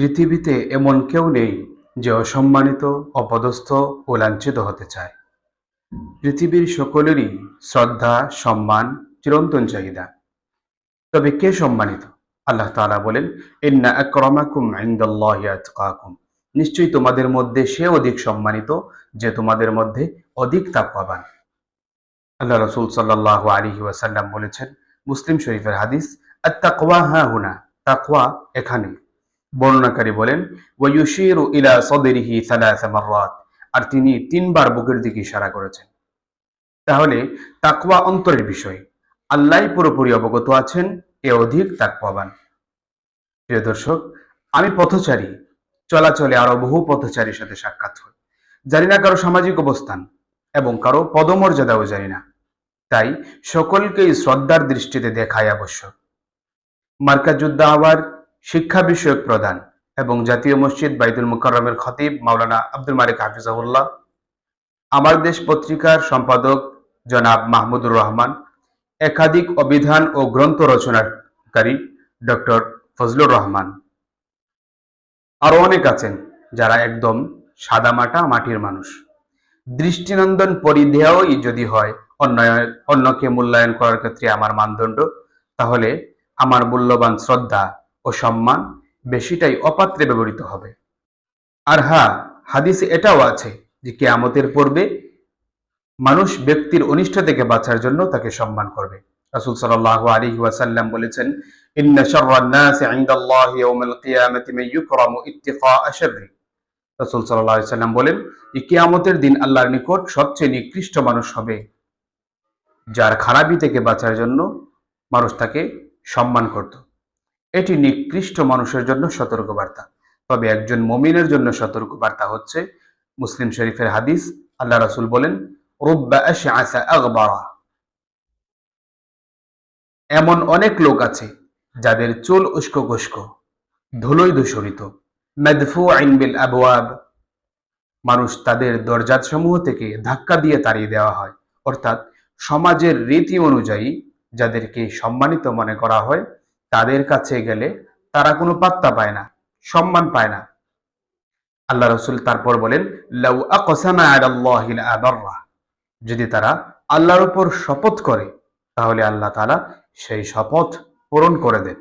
পৃথিবীতে এমন কেউ নেই যে অসম্মানিত, অপদস্থ ও লাঞ্ছিত হতে চায়। পৃথিবীর সকলেরই শ্রদ্ধা, সম্মান, চিরন্তন চাহিদা। তবে কে সম্মানিত? আল্লাহ তাআলা বলেন, ইন্না আকরামাকুম আতকাকুম। নিশ্চয়ই তোমাদের মধ্যে সে অধিক সম্মানিত যে তোমাদের মধ্যে অধিক তাকওয়াবান আল্লাহ রাসূল সাল্লাল্লাহু আলাইহি ওয়াসাল্লাম বলেছেন, মুসলিম শরীফের হাদিস, আত-তাকওয়া হা হুনা। তাকওয়া এখানে বর্ণনাকারী বলেন ইলা আর তিনি তিনবার বুকের দিকে ইশারা করেছেন। তাহলে তাকওয়া অন্তরের বিষয়। আল্লাহ পুরোপুরি অবগত আছেন, এ অধিক তাকওয়াবান প্রিয় দর্শক, আমি পথচারী, চলাচলে আরও বহু পথচারীর সাথে সাক্ষাৎ হই। জানি না কারও সামাজিক অবস্থান এবং কারও পদমর্যাদাও জানি না। তাই সকলকেই শ্রদ্ধার দৃষ্টিতে দেখাই আবশ্যক। মার্কাজুদ্দা আওয়ার শিক্ষা বিষয়ক প্রধান এবং জাতীয় মসজিদ বাইতুল মুকাররমের খতিব মাওলানা আব্দুল মালিক হাফিজাহুল্লাহ, আমার দেশ পত্রিকার সম্পাদক জনাব মাহমুদুর রহমান, একাধিক অভিধান ও গ্রন্থ রচনাকারী ডক্টর ফজলুর রহমান। আরও অনেক আছেন যারা একদম সাদামাটা মাটির মানুষ। দৃষ্টিনন্দন পরিধেয়ই যদি হয় অন্যায় অন্যকে মূল্যায়ন করার ক্ষেত্রে আমার মানদণ্ড, তাহলে আমার মূল্যবান শ্রদ্ধা ও সম্মান বেশিটাই অপাত্রে ব্যবহৃত হবে। আর হ্যাঁ হাদিসে এটাও আছে যে কেয়ামতের পূর্বে মানুষ ব্যক্তির অনিষ্ট থেকে বাঁচার জন্য তাকে সম্মান করবে। রাসূল সাল্লাল্লাহু আলাইহি ওয়াসাল্লাম বলেছেন, ইন্না সাল্লাম বলেন যে কিয়ামতের দিন আল্লাহর নিকট সবচেয়ে নিকৃষ্ট মানুষ হবে, যার খারাপি থেকে বাঁচার জন্য মানুষ তাকে সম্মান করত। এটি নিকৃষ্ট মানুষের জন্য সতর্কবার্তা। তবে একজন মমিনের জন্য সতর্কবার্তা হচ্ছে মুসলিম শরীফের হাদিস, আল্লাহ রাসূল বলেন এমন অনেক লোক আছে যাদের চুল উস্কো খুস্কো ধুলোয় দূষরিত মেদফু আইন বিল আবওয়াব। মানুষ তাদের দরজাত সমূহ থেকে ধাক্কা দিয়ে তাড়িয়ে দেওয়া হয়। অর্থাৎ সমাজের রীতি অনুযায়ী যাদেরকে সম্মানিত মনে করা হয় তাদের কাছে গেলে তারা কোনো পাত্তা পায় না, সম্মান পায় না। আল্লাহ রসুল তারপর বলেন, লাউ যদি তারা আল্লাহর উপর শপথ করে, তাহলে আল্লাহ তালা সেই শপথ পূরণ করে দেন।